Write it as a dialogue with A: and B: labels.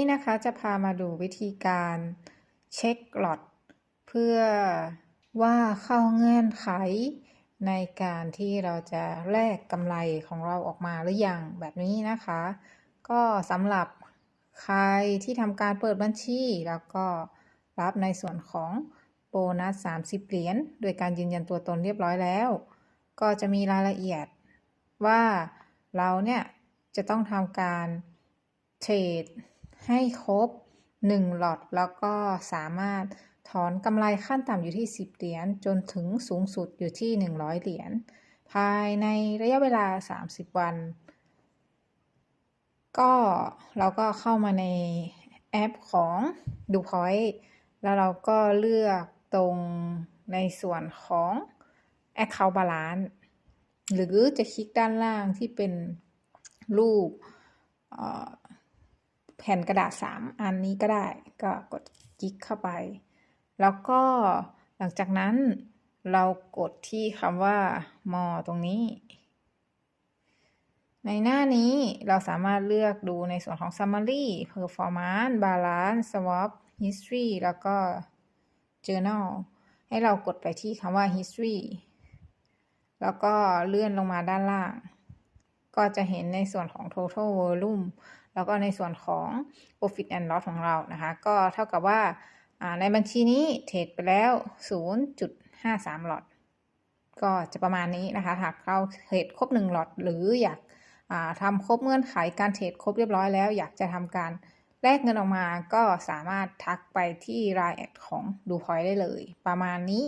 A: นี่นะคะจะพามาดูวิธีการเช็คหลอตเพื่อว่าเข้าเงื่อนไขในการที่เราจะแลกกำไรของเราออกมาหรือยังแบบนี้นะคะ ก็สำหรับใครที่ทำการเปิดบัญชีแล้วก็รับในส่วนของโบนัส 30 เหรียญโดยการยืนยันตัวตนเรียบร้อยแล้ว ก็จะมีรายละเอียดว่าเราเนี่ยจะต้องทำการเทรด ให้ครบ 1 หลอตแล้วก็สามารถถอนกำไรขั้นต่ำอยู่ที่ 10 เหรียญจนถึงสูงสุดอยู่ที่ 100 เหรียญภายในระยะเวลา 30 วัน ก็เราก็เข้ามาในแอปของดูพอยต์แล้วเราก็เลือกตรงในส่วนของ Account Balance หรือจะคลิกด้านล่างที่เป็นรูปเอ่อ แผ่นกระดาษ 3 อันนี้ก็ได้ ก็กดคลิกเข้าไป แล้วก็หลังจากนั้นเรากดที่คำว่า more ตรงนี้ ในหน้านี้เราสามารถเลือกดูในส่วนของ summary performance balance swap history แล้วก็ journal ให้เรากดไปที่คำว่า history แล้วก็เลื่อนลงมาด้านล่าง ก็จะเห็นในส่วนของ total volume แล้วก็ในส่วนของ profit and loss ของเรานะคะ ก็เท่ากับว่าในบัญชีนี้เทรดไปแล้ว 0.53หลอตก็จะประมาณนี้นะคะ หากเราเทรดครบ1หลอตหรืออยากทำครบเงื่อนไขการเทรดครบเรียบร้อยแล้ว อยากจะทำการแลกเงินออกมาก็สามารถทักไปที่ Line แอดของดูพอยได้เลย ประมาณนี้